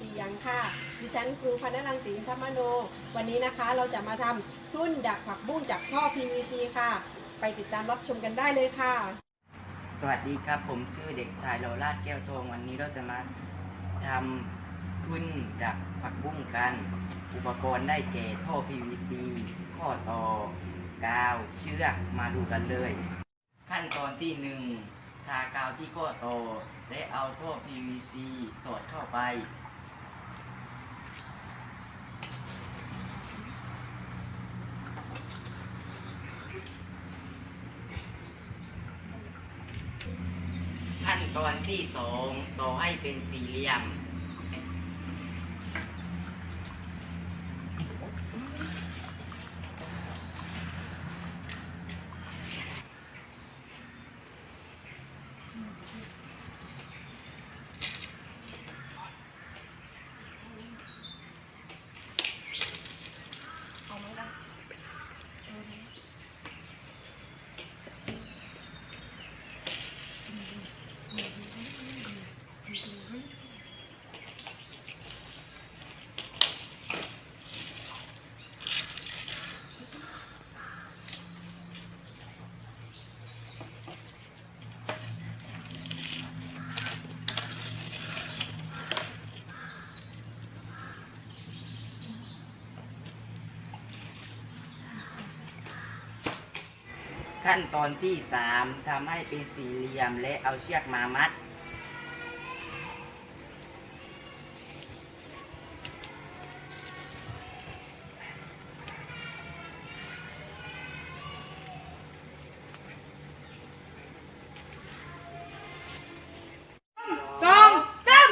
สียงค่ะ ดิฉันครูพนรังสีธรรมโน วันนี้นะคะเราจะมาทำทุ่นดักผักบุ้งจากท่อ PVC ค่ะ ไปติดตามรับชมกันได้เลยค่ะ สวัสดีครับ ผมชื่อเด็กชายโลลาดแก้วทองวันนี้เราจะมาทำทุนดักผักบุ้งกัน อุปกรณ์ได้แก่ท่อ PVC ข้อต่อกาวเชือกมาดูกันเลย ขั้นตอนที่หนึ่งทากาวที่ข้อต่อและเอาท่อ PVC สอดเข้าไป ตอนที่สองต่อให้เป็นสี่เหลี่ยม ขั้นตอนที่สามทำให้เป็นสี่เหลี่ยมและเอาเชือกมามัดสองสาม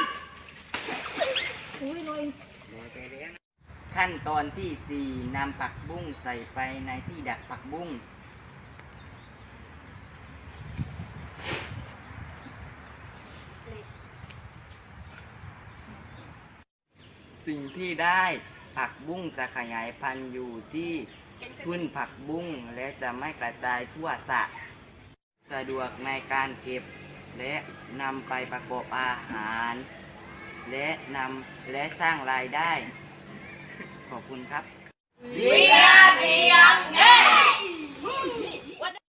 ขั้นตอนที่สี่นำผักบุ้งใส่ไปในที่ดักผักบุ้ง สิ่งที่ได้ผักบุ้งจะขยายพันธุ์อยู่ที่ทุ่นผักบุ้งและจะไม่กระจายทั่วสระสะดวกในการเก็บ และนำไปประกอบอาหาร และนำและสร้างรายได้ ขอบคุณครับ